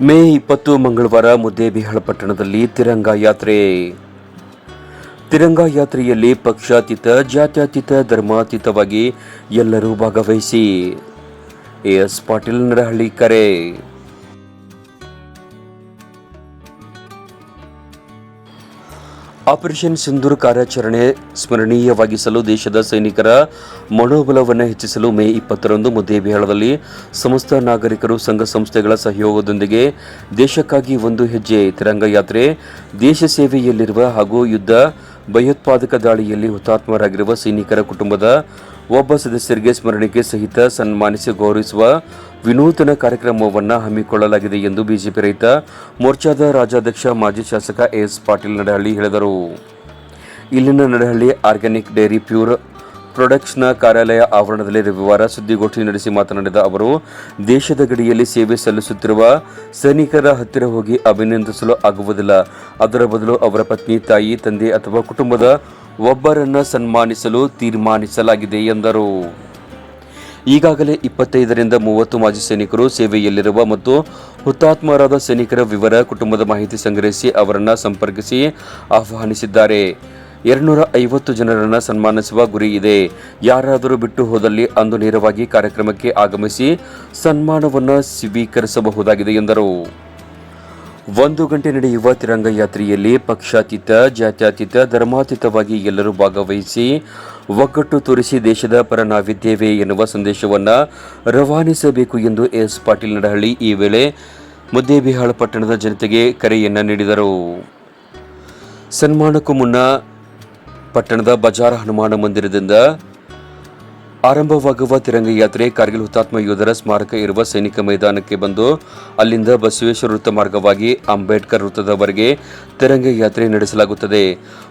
ಮೇ ಇಪ್ಪತ್ತು ಮಂಗಳವಾರ ಮುದ್ದೇಬಿಹಾಳ ಪಟ್ಟಣದಲ್ಲಿ ತಿರಂಗ ಯಾತ್ರೆ. ತಿರಂಗ ಯಾತ್ರೆಯಲ್ಲಿ ಪಕ್ಷಾತೀತ, ಜಾತ್ಯತೀತ, ಧರ್ಮಾತೀತವಾಗಿ ಎಲ್ಲರೂ ಭಾಗವಹಿಸಿ. ಎಸ್ ಪಾಟೀಲ್ ನರಹಳ್ಳಿ ಕರೆ. ಆಪರೇಷನ್ ಸಿಂಧೂರ್ ಕಾರ್ಯಾಚರಣೆ ಸ್ಮರಣೀಯವಾಗಿಸಲು ದೇಶದ ಸೈನಿಕರ ಮನೋಬಲವನ್ನು ಹೆಚ್ಚಿಸಲು ಮೇ ಇಪ್ಪತ್ತರಂದು ಮುದ್ದೇಬಿಹಾಳದಲ್ಲಿ ಸಮಸ್ತ ನಾಗರಿಕರು ಸಂಘ ಸಂಸ್ಥೆಗಳ ಸಹಯೋಗದೊಂದಿಗೆ ದೇಶಕ್ಕಾಗಿ ಒಂದು ಹೆಜ್ಜೆ ತಿರಂಗ ಯಾತ್ರೆ, ದೇಶ ಸೇವೆಯಲ್ಲಿರುವ ಹಾಗೂ ಯುದ್ಧ ಭಯೋತ್ಪಾದಕ ದಾಳಿಯಲ್ಲಿ ಹುತಾತ್ಮರಾಗಿರುವ ಸೈನಿಕರ ಕುಟುಂಬದ ಒಬ್ಬ ಸದಸ್ಯರಿಗೆ ಸ್ಮರಣಿಕೆ ಸಹಿತ ಸನ್ಮಾನಿಸಿ ಗೌರವಿಸುವ ವಿನೂತನ ಕಾರ್ಯಕ್ರಮವನ್ನು ಹಮ್ಮಿಕೊಳ್ಳಲಾಗಿದೆ ಎಂದು ಬಿಜೆಪಿ ರೈತ ಮೋರ್ಚಾದ ರಾಜ್ಯಾಧ್ಯಕ್ಷ ಮಾಜಿ ಶಾಸಕ ಎಸ್ ಪಾಟೀಲ್ ನಡಹಳ್ಳಿ ಹೇಳಿದರು. ಇಲ್ಲಿನ ನಡಹಳ್ಳಿ ಆರ್ಗ್ಯಾನಿಕ್ ಡೈರಿ ಪ್ಯೂರ್ ಪ್ರೊಡಕ್ಟ್ಸ್ನ ಕಾರ್ಯಾಲಯ ಆವರಣದಲ್ಲಿ ರವಿವಾರ ಸುದ್ದಿಗೋಷ್ಠಿ ನಡೆಸಿ ಮಾತನಾಡಿದ ಅವರು, ದೇಶದ ಗಡಿಯಲ್ಲಿ ಸೇವೆ ಸಲ್ಲಿಸುತ್ತಿರುವ ಸೈನಿಕರ ಹತ್ತಿರ ಹೋಗಿ ಅಭಿನಂದಿಸಲು ಆಗುವುದಿಲ್ಲ. ಅದರ ಬದಲು ಅವರ ಪತ್ನಿ, ತಾಯಿ, ತಂದೆ ಅಥವಾ ಕುಟುಂಬದ ಒಬ್ಬರನ್ನು ಸನ್ಮಾನಿಸಲು ತೀರ್ಮಾನಿಸಲಾಗಿದೆ ಎಂದರು. ಈಗಾಗಲೇ ಇಪ್ಪತ್ತೈದರಿಂದ ಮೂವತ್ತು ಮಾಜಿ ಸೈನಿಕರು ಸೇವೆಯಲ್ಲಿರುವ ಮತ್ತು ಹುತಾತ್ಮರಾದ ಸೈನಿಕರ ವಿವರ ಕುಟುಂಬದ ಮಾಹಿತಿ ಸಂಗ್ರಹಿಸಿ ಅವರನ್ನು ಸಂಪರ್ಕಿಸಿ ಆಹ್ವಾನಿಸಿದ್ದಾರೆ. ಎರಡ್ನೂರ ಐವತ್ತು ಜನರನ್ನು ಸನ್ಮಾನಿಸುವ ಗುರಿ ಇದೆ. ಯಾರಾದರೂ ಬಿಟ್ಟು ಹೋದಲ್ಲಿ ಅಂದು ನೇರವಾಗಿ ಕಾರ್ಯಕ್ರಮಕ್ಕೆ ಆಗಮಿಸಿ ಸನ್ಮಾನವನ್ನು ಸ್ವೀಕರಿಸಬಹುದಾಗಿದೆ ಎಂದರು. ಒಂದು ಗಂಟೆ ನಡೆಯುವ ತಿರಂಗ ಯಾತ್ರೆಯಲ್ಲಿ ಪಕ್ಷಾತೀತ, ಜಾತ್ಯಾತೀತ, ಧರ್ಮಾತೀತವಾಗಿ ಎಲ್ಲರೂ ಭಾಗವಹಿಸಿ ಒಗ್ಗಟ್ಟು ತೋರಿಸಿ ದೇಶದ ಪರ ನಾವಿದ್ದೇವೆ ಎನ್ನುವ ಸಂದೇಶವನ್ನು ರವಾನಿಸಬೇಕು ಎಂದು ಎಸ್ ಪಾಟೀಲ್ ನಡಹಳ್ಳಿ ಈ ವೇಳೆ ಮುದ್ದೇಬಿಹಾಳ ಪಟ್ಟಣದ ಜನತೆಗೆ ಕರೆಯನ್ನು ನೀಡಿದರು. ಸನ್ಮಾನಕ್ಕೂ ಮುನ್ನ ಪಟ್ಟಣದ ಬಜಾರ್ ಹನುಮಾನ ಮಂದಿರದಿಂದ ಆರಂಭವಾಗುವ ತಿರಂಗ ಯಾತ್ರೆ ಕಾರ್ಗಿಲ್ ಹುತಾತ್ಮ ಯೋಧರ ಸ್ಮಾರಕ ಇರುವ ಸೈನಿಕ ಮೈದಾನಕ್ಕೆ ಬಂದು ಅಲ್ಲಿಂದ ಬಸವೇಶ್ವರ ವೃತ್ತ ಮಾರ್ಗವಾಗಿ ಅಂಬೇಡ್ಕರ್ ವೃತ್ತದವರೆಗೆ ತಿರಂಗ ಯಾತ್ರೆ ನಡೆಸಲಾಗುತ್ತದೆ.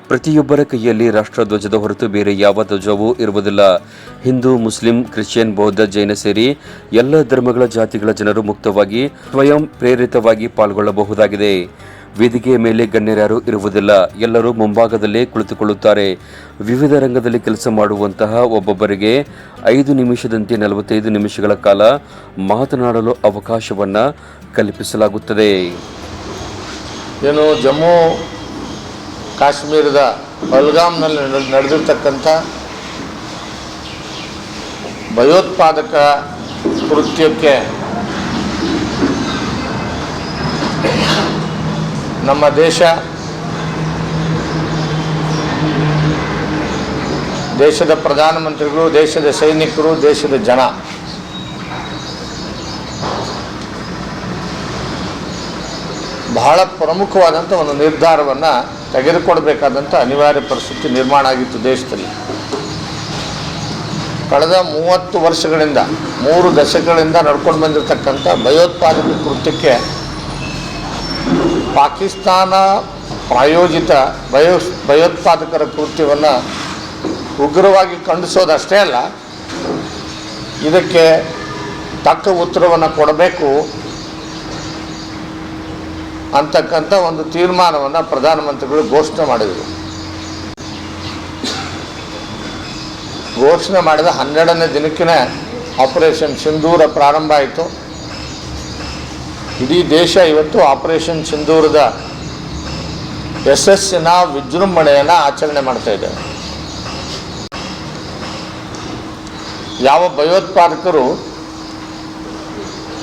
ಪ್ರತಿಯೊಬ್ಬರ ಕೈಯಲ್ಲಿ ರಾಷ್ಟ್ರಧ್ವಜದ ಹೊರತು ಬೇರೆ ಯಾವ ಧ್ವಜವೂ ಇರುವುದಿಲ್ಲ. ಹಿಂದೂ, ಮುಸ್ಲಿಂ, ಕ್ರಿಶ್ಚಿಯನ್, ಬೌದ್ಧ, ಜೈನ ಸೇರಿ ಎಲ್ಲ ಧರ್ಮಗಳ ಜಾತಿಗಳ ಜನರು ಮುಕ್ತವಾಗಿ ಸ್ವಯಂ ಪ್ರೇರಿತವಾಗಿ ಪಾಲ್ಗೊಳ್ಳಬಹುದಾಗಿದೆ. ವೇದಿಕೆಯ ಮೇಲೆ ಗಣ್ಯರ್ಯಾರು ಇರುವುದಿಲ್ಲ. ಎಲ್ಲರೂ ಮುಂಭಾಗದಲ್ಲೇ ಕುಳಿತುಕೊಳ್ಳುತ್ತಾರೆ. ವಿವಿಧ ರಂಗದಲ್ಲಿ ಕೆಲಸ ಮಾಡುವಂತಹ ಒಬ್ಬೊಬ್ಬರಿಗೆ ಐದು ನಿಮಿಷದಂತೆ ನಲವತ್ತೈದು ನಿಮಿಷಗಳ ಕಾಲ ಮಾತನಾಡಲು ಅವಕಾಶವನ್ನು ಕಲ್ಪಿಸಲಾಗುತ್ತದೆ. ಏನು ಜಮ್ಮು ಕಾಶ್ಮೀರದ ಬಲ್ಗಾಮ್ನಲ್ಲಿ ನಡೆ- ನಡೆದಿರ್ತಕ್ಕಂಥ ಭಯೋತ್ಪಾದಕ ಕೃತ್ಯಕ್ಕೆ ನಮ್ಮ ದೇಶ ದೇಶದ ಪ್ರಧಾನಮಂತ್ರಿಗಳು, ದೇಶದ ಸೈನಿಕರು, ದೇಶದ ಜನ. ಬಹಳ ಪ್ರಮುಖವಾದಂಥ ಒಂದು ನಿರ್ಧಾರವನ್ನು ತೆಗೆದುಕೊಳ್ಬೇಕಾದಂಥ ಅನಿವಾರ್ಯ ಪರಿಸ್ಥಿತಿ ನಿರ್ಮಾಣ ಆಗಿತ್ತು ದೇಶದಲ್ಲಿ. ಕಳೆದ ಮೂವತ್ತು ವರ್ಷಗಳಿಂದ, ಮೂರು ದಶಕಗಳಿಂದ ನಡ್ಕೊಂಡು ಬಂದಿರತಕ್ಕಂಥ ಭಯೋತ್ಪಾದಕ ಕೃತ್ಯಕ್ಕೆ ಪಾಕಿಸ್ತಾನ ಪ್ರಾಯೋಜಿತ ಭಯೋ ಭಯೋತ್ಪಾದಕರ ಕೃತ್ಯವನ್ನು ಉಗ್ರವಾಗಿ ಖಂಡಿಸೋದಷ್ಟೇ ಅಲ್ಲ, ಇದಕ್ಕೆ ತಕ್ಕ ಉತ್ತರವನ್ನು ಕೊಡಬೇಕು ಅಂತಕ್ಕಂಥ ಒಂದು ತೀರ್ಮಾನವನ್ನು ಪ್ರಧಾನಮಂತ್ರಿಗಳು ಘೋಷಣೆ ಮಾಡಿದರು. ಘೋಷಣೆ ಮಾಡಿದ ಹನ್ನೆರಡನೇ ದಿನಕ್ಕೇ ಆಪರೇಷನ್ ಸಿಂಧೂರ ಪ್ರಾರಂಭ ಆಯಿತು. ಇಡೀ ದೇಶ ಇವತ್ತು ಆಪರೇಷನ್ ಸಿಂಧೂರದ ಯಶಸ್ಸಿನ ವಿಜೃಂಭಣೆಯನ್ನು ಆಚರಣೆ ಮಾಡ್ತಾ ಇದೆ. ಯಾವ ಭಯೋತ್ಪಾದಕರು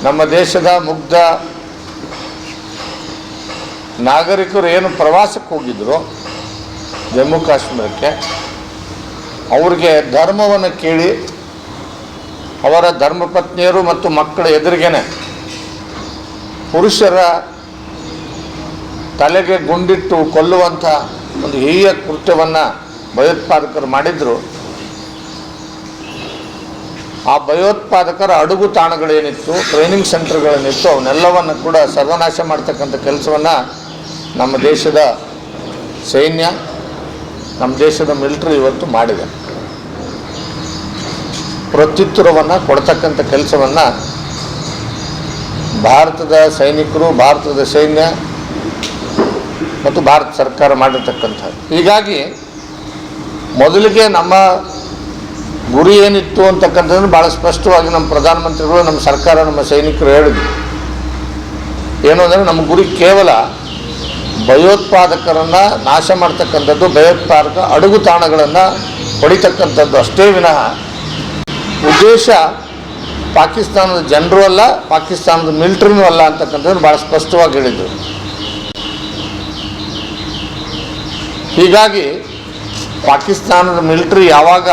ನಮ್ಮ ದೇಶದ ಮುಗ್ಧ ನಾಗರಿಕರು ಏನು ಪ್ರವಾಸಕ್ಕೆ ಹೋಗಿದ್ರು ಜಮ್ಮು ಕಾಶ್ಮೀರಕ್ಕೆ, ಅವ್ರಿಗೆ ಧರ್ಮವನ್ನು ಕೇಳಿ ಅವರ ಧರ್ಮಪತ್ನಿಯರು ಮತ್ತು ಮಕ್ಕಳ ಎದುರಿಗೇನೆ ಪುರುಷರ ತಲೆಗೆ ಗುಂಡಿಟ್ಟು ಕೊಲ್ಲುವಂಥ ಒಂದು ಹೀಯ ಕೃತ್ಯವನ್ನು ಭಯೋತ್ಪಾದಕರು ಮಾಡಿದ್ರು. ಆ ಭಯೋತ್ಪಾದಕರ ಅಡುಗು ತಾಣಗಳೇನಿತ್ತು ಟ್ರೈನಿಂಗ್ ಸೆಂಟರ್ಗಳೇನಿತ್ತು ಅವನ್ನೆಲ್ಲವನ್ನು ಕೂಡ ಸರ್ವನಾಶ ಮಾಡ್ತಕ್ಕಂಥ ಕೆಲಸವನ್ನು ನಮ್ಮ ದೇಶದ ಸೈನ್ಯ, ನಮ್ಮ ದೇಶದ ಮಿಲಿಟ್ರಿ ಇವತ್ತು ಮಾಡಿದೆ. ಪ್ರತ್ಯುತ್ತರವನ್ನು ಕೊಡ್ತಕ್ಕಂಥ ಕೆಲಸವನ್ನು ಭಾರತದ ಸೈನಿಕರು, ಭಾರತದ ಸೈನ್ಯ ಮತ್ತು ಭಾರತ ಸರ್ಕಾರ ಮಾಡಿರ್ತಕ್ಕಂಥದ್ದು. ಹೀಗಾಗಿ ಮೊದಲಿಗೆ ನಮ್ಮ ಗುರಿ ಏನಿತ್ತು ಅಂತಕ್ಕಂಥದ್ದು ಭಾಳ ಸ್ಪಷ್ಟವಾಗಿ ನಮ್ಮ ಪ್ರಧಾನಮಂತ್ರಿಗಳು, ನಮ್ಮ ಸರ್ಕಾರ, ನಮ್ಮ ಸೈನಿಕರು ಹೇಳಿದ್ರು. ಏನು ಅಂದರೆ ನಮ್ಮ ಗುರಿ ಕೇವಲ ಭಯೋತ್ಪಾದಕರನ್ನು ನಾಶ ಮಾಡ್ತಕ್ಕಂಥದ್ದು, ಭಯೋತ್ಪಾದಕ ಅಡುಗು ತಾಣಗಳನ್ನು ಹೊಡಿತಕ್ಕಂಥದ್ದು ಅಷ್ಟೇ ವಿನಃ ಉದ್ದೇಶ ಪಾಕಿಸ್ತಾನದ ಜನರು ಅಲ್ಲ, ಪಾಕಿಸ್ತಾನದ ಮಿಲಿಟ್ರಿನೂ ಅಲ್ಲ ಅಂತಕ್ಕಂಥದ್ದು ಭಾಳ ಸ್ಪಷ್ಟವಾಗಿ ಹೇಳಿದರು. ಹೀಗಾಗಿ ಪಾಕಿಸ್ತಾನದ ಮಿಲಿಟ್ರಿ ಯಾವಾಗ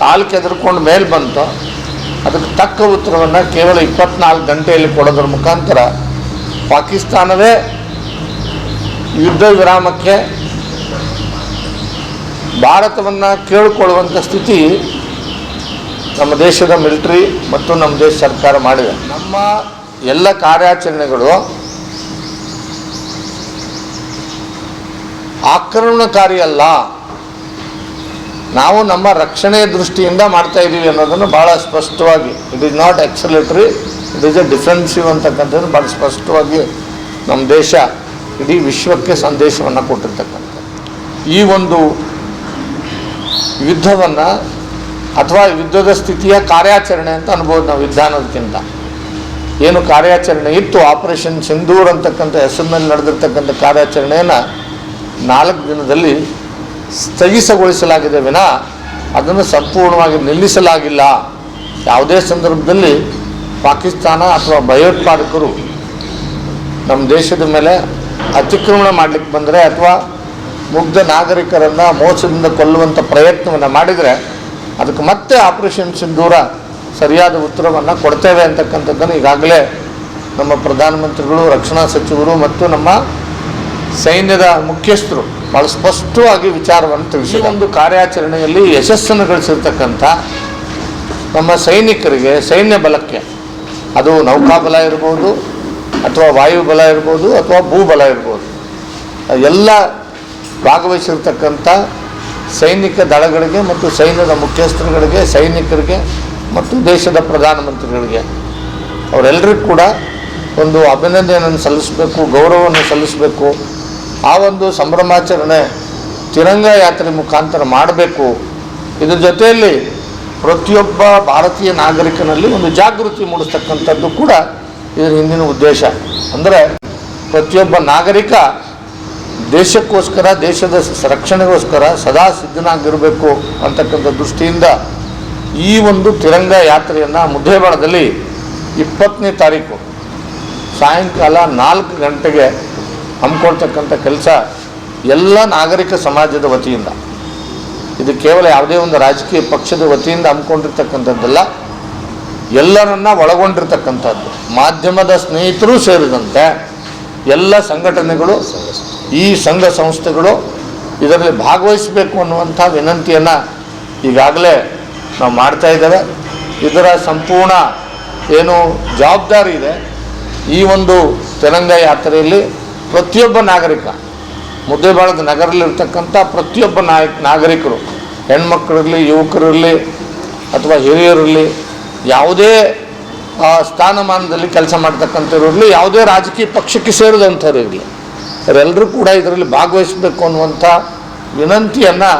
ಕಾಲು ಕೆದರ್ಕೊಂಡು ಮೇಲೆ ಬಂತೋ, ಅದಕ್ಕೆ ತಕ್ಕ ಉತ್ತರವನ್ನು ಕೇವಲ ಇಪ್ಪತ್ನಾಲ್ಕು ಗಂಟೆಯಲ್ಲಿ ಕೊಡೋದ್ರ ಮುಖಾಂತರ ಪಾಕಿಸ್ತಾನವೇ ಯುದ್ಧ ವಿರಾಮಕ್ಕೆ ಭಾರತವನ್ನು ಕೇಳಿಕೊಳ್ಳುವಂಥ ಸ್ಥಿತಿ ನಮ್ಮ ದೇಶದ ಮಿಲಿಟ್ರಿ ಮತ್ತು ನಮ್ಮ ದೇಶ ಸರ್ಕಾರ ಮಾಡಿದೆ. ನಮ್ಮ ಎಲ್ಲ ಕಾರ್ಯಾಚರಣೆಗಳು ಆಕ್ರಮಣಕಾರಿ ಅಲ್ಲ. ನಾವು ನಮ್ಮ ರಕ್ಷಣೆಯ ದೃಷ್ಟಿಯಿಂದ ಮಾಡ್ತಾ ಇದ್ದೀವಿ ಅನ್ನೋದನ್ನು ಭಾಳ ಸ್ಪಷ್ಟವಾಗಿ it is not escalatory it is a defensive ಅಂತಕ್ಕಂಥದ್ದು ಭಾಳ ಸ್ಪಷ್ಟವಾಗಿ ನಮ್ಮ ದೇಶ ಇಡೀ ವಿಶ್ವಕ್ಕೆ ಸಂದೇಶವನ್ನು ಕೊಟ್ಟಿರ್ತಕ್ಕಂಥ ಈ ಒಂದು ಯುದ್ಧವನ್ನು ಅಥವಾ ಯುದ್ಧದ ಸ್ಥಿತಿಯ ಕಾರ್ಯಾಚರಣೆ ಅಂತ ಅನ್ಬೋದು ನಾವು ವಿಧಾನದಕ್ಕಿಂತ ಏನು ಕಾರ್ಯಾಚರಣೆ ಇತ್ತು? ಆಪರೇಷನ್ ಸಿಂಧೂರ್ ಅಂತಕ್ಕಂಥ ಹೆಸರಿನಲ್ಲಿ ನಡೆದಿರ್ತಕ್ಕಂಥ ಕಾರ್ಯಾಚರಣೆಯನ್ನು ನಾಲ್ಕು ದಿನದಲ್ಲಿ ಸ್ಥಗಿತಗೊಳಿಸಲಾಗಿದೆ ವಿನ. ಅದನ್ನು ಸಂಪೂರ್ಣವಾಗಿ ನಿಲ್ಲಿಸಲಾಗಿಲ್ಲ. ಯಾವುದೇ ಸಂದರ್ಭದಲ್ಲಿ ಪಾಕಿಸ್ತಾನ ಅಥವಾ ಭಯೋತ್ಪಾದಕರು ನಮ್ಮ ದೇಶದ ಮೇಲೆ ಅತಿಕ್ರಮಣ ಮಾಡಲಿಕ್ಕೆ ಬಂದರೆ ಅಥವಾ ಮುಗ್ಧ ನಾಗರಿಕರನ್ನು ಮೋಸದಿಂದ ಕೊಲ್ಲುವಂಥ ಪ್ರಯತ್ನವನ್ನು ಮಾಡಿದರೆ ಅದಕ್ಕೆ ಮತ್ತೆ ಆಪರೇಷನ್ ಸಿಂಧೂರ ಸರಿಯಾದ ಉತ್ತರವನ್ನು ಕೊಡ್ತೇವೆ ಅಂತಕ್ಕಂಥದ್ದನ್ನು ಈಗಾಗಲೇ ನಮ್ಮ ಪ್ರಧಾನಮಂತ್ರಿಗಳು, ರಕ್ಷಣಾ ಸಚಿವರು ಮತ್ತು ನಮ್ಮ ಸೈನ್ಯದ ಮುಖ್ಯಸ್ಥರು ಭಾಳ ಸ್ಪಷ್ಟವಾಗಿ ವಿಚಾರವನ್ನು ತಿಳಿಸಿ ಒಂದು ಕಾರ್ಯಾಚರಣೆಯಲ್ಲಿ ಯಶಸ್ಸನ್ನು ಗಳಿಸಿರ್ತಕ್ಕಂಥ ನಮ್ಮ ಸೈನಿಕರಿಗೆ ಸೈನ್ಯ ಬಲಕ್ಕೆ, ಅದು ನೌಕಾಬಲ ಇರ್ಬೋದು ಅಥವಾ ವಾಯುಬಲ ಇರ್ಬೋದು ಅಥವಾ ಭೂಬಲ ಇರ್ಬೋದು, ಎಲ್ಲ ಭಾಗವಹಿಸಿರ್ತಕ್ಕಂಥ ಸೈನಿಕ ದಳಗಳಿಗೆ ಮತ್ತು ಸೈನ್ಯದ ಮುಖ್ಯಸ್ಥರುಗಳಿಗೆ, ಸೈನಿಕರಿಗೆ ಮತ್ತು ದೇಶದ ಪ್ರಧಾನಮಂತ್ರಿಗಳಿಗೆ. ಅವರೆಲ್ಲರಿಗೂ ಕೂಡ ಒಂದು ಅಭಿನಂದನೆಯನ್ನು ಸಲ್ಲಿಸಬೇಕು, ಗೌರವವನ್ನು ಸಲ್ಲಿಸಬೇಕು. ಆ ಒಂದು ಸಂಭ್ರಮಾಚರಣೆ ತಿರಂಗ ಯಾತ್ರೆ ಮುಖಾಂತರ ಮಾಡಬೇಕು. ಇದರ ಜೊತೆಯಲ್ಲಿ ಪ್ರತಿಯೊಬ್ಬ ಭಾರತೀಯ ನಾಗರಿಕನಲ್ಲಿ ಒಂದು ಜಾಗೃತಿ ಮೂಡಿಸ್ತಕ್ಕಂಥದ್ದು ಕೂಡ ಇದರ ಹಿಂದಿನ ಉದ್ದೇಶ. ಅಂದರೆ ಪ್ರತಿಯೊಬ್ಬ ನಾಗರಿಕ ದೇಶಕ್ಕೋಸ್ಕರ, ದೇಶದ ರಕ್ಷಣೆಗೋಸ್ಕರ ಸದಾ ಸಿದ್ಧನಾಗಿರಬೇಕು ಅಂತಕ್ಕಂಥ ದೃಷ್ಟಿಯಿಂದ ಈ ಒಂದು ತಿರಂಗ ಯಾತ್ರೆಯನ್ನು ಮುದ್ದೇಬಾಳದಲ್ಲಿ ಇಪ್ಪತ್ತನೇ ತಾರೀಕು ಸಾಯಂಕಾಲ ನಾಲ್ಕು ಗಂಟೆಗೆ ಹಮ್ಮಿಕೊಳ್ತಕ್ಕಂಥ ಕೆಲಸ ಎಲ್ಲ ನಾಗರಿಕ ಸಮಾಜದ ವತಿಯಿಂದ. ಇದು ಕೇವಲ ಯಾವುದೇ ಒಂದು ರಾಜಕೀಯ ಪಕ್ಷದ ವತಿಯಿಂದ ಹಮ್ಮಿಕೊಂಡಿರ್ತಕ್ಕಂಥದ್ದಲ್ಲ, ಎಲ್ಲರನ್ನ ಒಳಗೊಂಡಿರ್ತಕ್ಕಂಥದ್ದು. ಮಾಧ್ಯಮದ ಸ್ನೇಹಿತರು ಸೇರಿದಂತೆ ಎಲ್ಲ ಸಂಘಟನೆಗಳು ಈ ಸಂಘ ಸಂಸ್ಥೆಗಳು ಇದರಲ್ಲಿ ಭಾಗವಹಿಸಬೇಕು ಅನ್ನುವಂಥ ವಿನಂತಿಯನ್ನು ಈಗಾಗಲೇ ನಾವು ಮಾಡ್ತಾ ಇದ್ದೇವೆ. ಇದರ ಸಂಪೂರ್ಣ ಏನು ಜವಾಬ್ದಾರಿ ಇದೆ. ಈ ಒಂದು ತೆಲಂಗ ಯಾತ್ರೆಯಲ್ಲಿ ಪ್ರತಿಯೊಬ್ಬ ನಾಗರಿಕ, ಮುದ್ದೇಬಾಳದ ನಗರಲ್ಲಿರ್ತಕ್ಕಂಥ ಪ್ರತಿಯೊಬ್ಬ ನಾಯಕ್, ನಾಗರಿಕರು, ಹೆಣ್ಮಕ್ಳಿರಲಿ, ಯುವಕರಿರಲಿ ಅಥವಾ ಹಿರಿಯರಿರಲಿ ಯಾವುದೇ ಸ್ಥಾನಮಾನದಲ್ಲಿ ಕೆಲಸ ಮಾಡ್ತಕ್ಕಂಥವ್ರು ಇರಲಿ ಯಾವುದೇ ರಾಜಕೀಯ ಪಕ್ಷಕ್ಕೆ ಸೇರಿದಂಥವ್ರು ಇರಲಿ ಅವರೆಲ್ಲರೂ ಕೂಡ ಇದರಲ್ಲಿ ಭಾಗವಹಿಸಬೇಕು ಅನ್ನುವಂಥ ವಿನಂತಿಯನ್ನು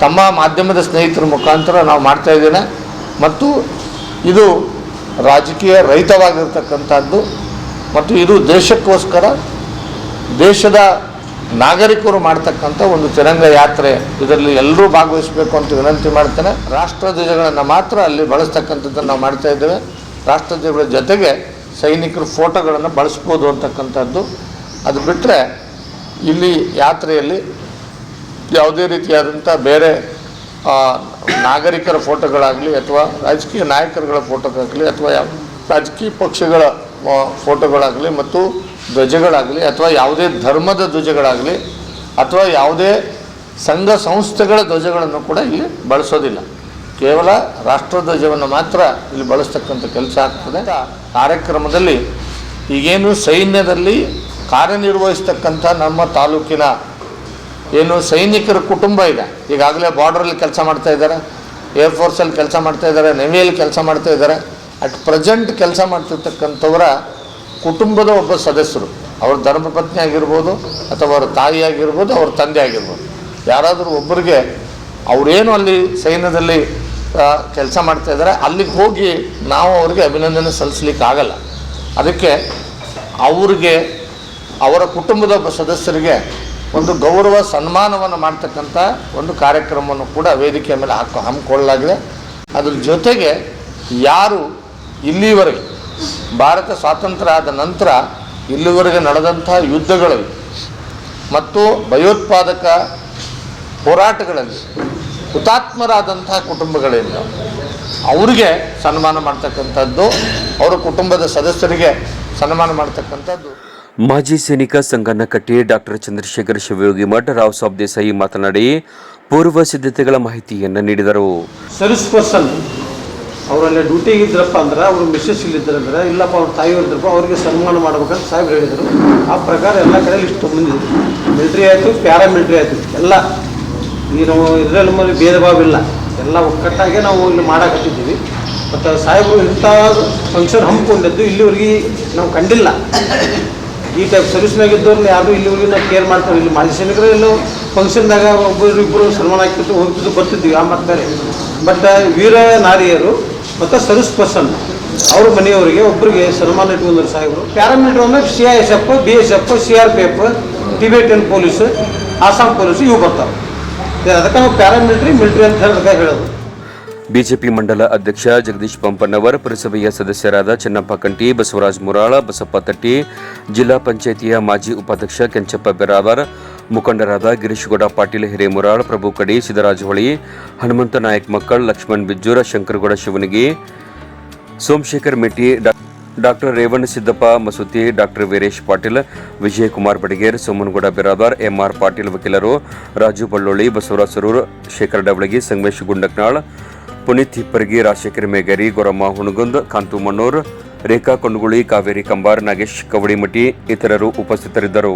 ತಮ್ಮ ಮಾಧ್ಯಮದ ಸ್ನೇಹಿತರ ಮುಖಾಂತರ ನಾವು ಮಾಡ್ತಾ ಇದ್ದೇನೆ. ಮತ್ತು ಇದು ರಾಜಕೀಯ ರಹಿತವಾಗಿರ್ತಕ್ಕಂಥದ್ದು. ಮತ್ತು ಇದು ದೇಶಕ್ಕೋಸ್ಕರ ದೇಶದ ನಾಗರಿಕರು ಮಾಡ್ತಕ್ಕಂಥ ಒಂದು ತಿರಂಗ ಯಾತ್ರೆ. ಇದರಲ್ಲಿ ಎಲ್ಲರೂ ಭಾಗವಹಿಸಬೇಕು ಅಂತ ವಿನಂತಿ ಮಾಡ್ತೇನೆ. ರಾಷ್ಟ್ರಧ್ವಜಗಳನ್ನು ಮಾತ್ರ ಅಲ್ಲಿ ಬಳಸ್ತಕ್ಕಂಥದ್ದನ್ನು ನಾವು ಮಾಡ್ತಾ ಇದ್ದೇವೆ. ರಾಷ್ಟ್ರಧ್ವಜಗಳ ಜೊತೆಗೆ ಸೈನಿಕರ ಫೋಟೋಗಳನ್ನು ಬಳಸ್ಬೋದು ಅಂತಕ್ಕಂಥದ್ದು. ಅದು ಬಿಟ್ಟರೆ ಇಲ್ಲಿ ಯಾತ್ರೆಯಲ್ಲಿ ಯಾವುದೇ ರೀತಿಯಾದಂಥ ಬೇರೆ ನಾಗರಿಕರ ಫೋಟೋಗಳಾಗಲಿ ಅಥವಾ ರಾಜಕೀಯ ನಾಯಕರುಗಳ ಫೋಟೋಗಳಾಗಲಿ ಅಥವಾ ಯಾವ, ರಾಜಕೀಯ ಪಕ್ಷಗಳ ಫೋಟೋಗಳಾಗಲಿ ಮತ್ತು ಧ್ವಜಗಳಾಗಲಿ ಅಥವಾ ಯಾವುದೇ ಧರ್ಮದ ಧ್ವಜಗಳಾಗಲಿ ಅಥವಾ ಯಾವುದೇ ಸಂಘ ಸಂಸ್ಥೆಗಳ ಧ್ವಜಗಳನ್ನು ಕೂಡ ಇಲ್ಲಿ ಬಳಸೋದಿಲ್ಲ. ಕೇವಲ ರಾಷ್ಟ್ರಧ್ವಜವನ್ನು ಮಾತ್ರ ಇಲ್ಲಿ ಬಳಸ್ತಕ್ಕಂಥ ಕೆಲಸ ಆಗ್ತದೆ. ಕಾರ್ಯಕ್ರಮದಲ್ಲಿ ಈಗೇನು ಸೈನ್ಯದಲ್ಲಿ ಕಾರ್ಯನಿರ್ವಹಿಸ್ತಕ್ಕಂಥ ನಮ್ಮ ತಾಲೂಕಿನ ಏನು ಸೈನಿಕರ ಕುಟುಂಬ ಇದೆ. ಈಗಾಗಲೇ ಬಾರ್ಡ್ರಲ್ಲಿ ಕೆಲಸ ಮಾಡ್ತಾ ಇದ್ದಾರೆ. ಏರ್ಫೋರ್ಸಲ್ಲಿ ಕೆಲಸ ಮಾಡ್ತಾ ಇದ್ದಾರೆ ನೆವಿಯಲ್ಲಿ ಕೆಲಸ ಮಾಡ್ತಾ ಇದ್ದಾರೆ. ಅಟ್ ಪ್ರೆಸೆಂಟ್ ಕೆಲಸ ಮಾಡ್ತಿರ್ತಕ್ಕಂಥವರ ಕುಟುಂಬದ ಒಬ್ಬ ಸದಸ್ಯರು. ಅವ್ರ ಧರ್ಮಪತ್ನಿ ಆಗಿರ್ಬೋದು ಅಥವಾ ಅವ್ರ ತಾಯಿ ಆಗಿರ್ಬೋದು, ಅವ್ರ ತಂದೆ ಆಗಿರ್ಬೋದು. ಯಾರಾದರೂ ಒಬ್ಬರಿಗೆ ಅವರೇನು ಅಲ್ಲಿ ಸೈನ್ಯದಲ್ಲಿ ಕೆಲಸ ಮಾಡ್ತಾ ಇದ್ದಾರೆ, ಅಲ್ಲಿಗೆ ಹೋಗಿ ನಾವು ಅವ್ರಿಗೆ ಅಭಿನಂದನೆ ಸಲ್ಲಿಸ್ಲಿಕ್ಕೆ ಆಗಲ್ಲ ಅದಕ್ಕೆ ಅವ್ರಿಗೆ ಅವರ ಕುಟುಂಬದ ಸದಸ್ಯರಿಗೆ ಒಂದು ಗೌರವ ಸನ್ಮಾನವನ್ನು ಮಾಡ್ತಕ್ಕಂಥ ಒಂದು ಕಾರ್ಯಕ್ರಮವನ್ನು ಕೂಡ ವೇದಿಕೆಯ ಮೇಲೆ ಹಾಕಿ, ಹಮ್ಮಿಕೊಳ್ಳಲಾಗಿದೆ. ಅದ್ರ ಜೊತೆಗೆ ಯಾರು ಇಲ್ಲಿವರೆಗೆ, ಭಾರತ ಸ್ವಾತಂತ್ರ್ಯ ಆದ ನಂತರ ಇಲ್ಲಿವರೆಗೆ ನಡೆದಂಥ ಯುದ್ಧಗಳು ಮತ್ತು ಭಯೋತ್ಪಾದಕ ಹೋರಾಟಗಳಲ್ಲಿ ಹುತಾತ್ಮರಾದಂಥ ಕುಟುಂಬಗಳಿಂದ ಅವರಿಗೆ ಸನ್ಮಾನ ಮಾಡ್ತಕ್ಕಂಥದ್ದು, ಅವರ ಕುಟುಂಬದ ಸದಸ್ಯರಿಗೆ ಸನ್ಮಾನ ಮಾಡ್ತಕ್ಕಂಥದ್ದು. ಮಾಜಿ ಸೈನಿಕ ಸಂಗನಕಟ್ಟಿ ಡಾಕ್ಟರ್ ಚಂದ್ರಶೇಖರ್ ಶಿವಯೋಗಿ ಮಠ ರಾವ್ ಸಾಬ್ ದೇಸಾಯಿ ಮಾತನಾಡಿ ಪೂರ್ವ ಸಿದ್ಧತೆಗಳ ಮಾಹಿತಿಯನ್ನು ನೀಡಿದರು. ಸರ್ವಿಸ್ ಪರ್ಸನ್ ಅವರಲ್ಲಿ ಡ್ಯೂಟಿಗೆ ಇದ್ರಪ್ಪ ಅಂದ್ರೆ, ಅವ್ರ ಮಿಸ್ಸಸ್ ಇಲ್ಲಿದ್ರಂದ್ರೆ ಇಲ್ಲಪ್ಪ ಅವ್ರ ತಾಯಿ ಇದ್ರಪ್ಪ, ಅವ್ರಿಗೆ ಸನ್ಮಾನ ಮಾಡ್ಬೇಕಂತ ಸಾಹೇಬ್ರು ಹೇಳಿದರು. ಆ ಪ್ರಕಾರ ಎಲ್ಲ ಕಡೆ ಇಷ್ಟು ಬಂದಿದ್ದರು ಮಿಲಿಟ್ರಿ ಆಯಿತು ಪ್ಯಾರಾಮಿಲ್ಟ್ರಿ ಆಯಿತು, ಎಲ್ಲ. ಈ ನಾವು ಇದರಲ್ಲಿ ಮೇಲೆ ಭೇದ ಭಾವ ಇಲ್ಲ ಎಲ್ಲ ಒಕ್ಕಟ್ಟಾಗೆ ನಾವು ಇಲ್ಲಿ ಮಾಡಕತ್ತಿದ್ದೀವಿ. ಮತ್ತು ಸಾಹೇಬರು ಇಂಥ ಫಂಕ್ಷನ್ ಹಮ್ಮಿಕೊಂಡಿದ್ದು ಇಲ್ಲಿವರೆಗೆ ನಾವು ಕಂಡಿಲ್ಲ. ಈ ಟೈಪ್ ಸರ್ವಿಸ್ನಾಗ ಇದ್ದವ್ರನ್ನ ಯಾರು ಇಲ್ಲಿವರೆಗೂ ನಾವು ಕೇರ್ ಮಾಡ್ತಾರೆ. ಇಲ್ಲಿ ಮಾಜಿ ಸೈನಿಕರು ಎಲ್ಲೋ ಫಂಕ್ಷನ್ದಾಗ ಒಬ್ಬರು ಇಬ್ಬರು ಸನ್ಮಾನ ಹಾಕಿಬಿಟ್ಟು ಹೋಗ್ತಿದ್ದು ಬರ್ತಿದ್ವಿ, ಆ ಮಾತಾರೆ ಬಟ್ ವೀರ ನಾರಿಯರು ಮತ್ತು ಸರ್ವಿಸ್ ಪರ್ಸನ್ ಅವ್ರ ಮನೆಯವರಿಗೆ ಒಬ್ಬರಿಗೆ ಸನ್ಮಾನ ಇಟ್ಕೊಂಡ್ರು ಸಾಹೇಬರು. ಪ್ಯಾರಾಮಿಲಿಟರಿ ಅಂದರೆ C I S F B S F C R P F Tibetan police Assam police ಇವು ಬರ್ತಾವೆ. ಅದಕ್ಕೆ ನಾವು ಪ್ಯಾರಾಮಿಲಿಟ್ರಿ ಮಿಲಿಟ್ರಿ ಅಂತ ಹೇಳೋದು. ಬಿಜೆಪಿ ಮಂಡಲ ಅಧ್ಯಕ್ಷ ಜಗದೀಶ್ ಪಂಪನ್ನವರ್ ಪುರಸಭೆಯ ಸದಸ್ಯರಾದ ಚೆನ್ನಪ್ಪ ಕಂಟಿ, ಬಸವರಾಜ್ ಮುರಾಳ, ಬಸಪ್ಪ ತಟ್ಟಿ, ಜಿಲ್ಲಾ ಪಂಚಾಯಿತಿಯ ಮಾಜಿ ಉಪಾಧ್ಯಕ್ಷ ಕೆಂಚಪ್ಪ ಬೆರಾವರ್, ಮುಖಂಡರಾದ ಗಿರೀಶ್ಗೌಡ ಪಾಟೀಲ್ ಹಿರೇಮುರಾಳ್ ಪ್ರಭು ಕಡಿ, ಸಿದ್ದರಾಜ ಹೊಳಿ, ಹನುಮಂತ ನಾಯಕ್ ಮಕ್ಕಳ್, Lakshman ಬಿಜ್ಜೂರ, Shankaragouda Shivanigi, Somashekhar Metti doctor Revanna Siddappa, Masuti, doctor Veeresh Patil, Vijayakumar Badiger, Somanagouda Biradar M R Patil ವಕೀಲರು, ರಾಜು ಬಳ್ಳೊಳ್ಳಿ ಬಸವರಾಜ್ ಸರೂರ್, ಶೇಖರ್ ಡವಳಗಿ, ಸಂಗಮೇಶ್ ಗುಂಡಕ್ನಾಳ್ ಪುನೀತ್ ಹಿಪ್ಪರ್ಗಿ, ರಾಜಶೇಖರ್ ಮೇಗರಿ, ಗೊರಮ್ಮ ಹುಣಗುಂದ್, ಕಾಂತು ಮಣ್ಣೂರ್, ರೇಖಾ ಕೊಂಡಗುಳಿ ಕಾವೇರಿ ಕಂಬಾರ್, ನಾಗೇಶ್ ಕವಡಿಮಠಿ ಇತರರು ಉಪಸ್ಥಿತರಿದ್ದರು.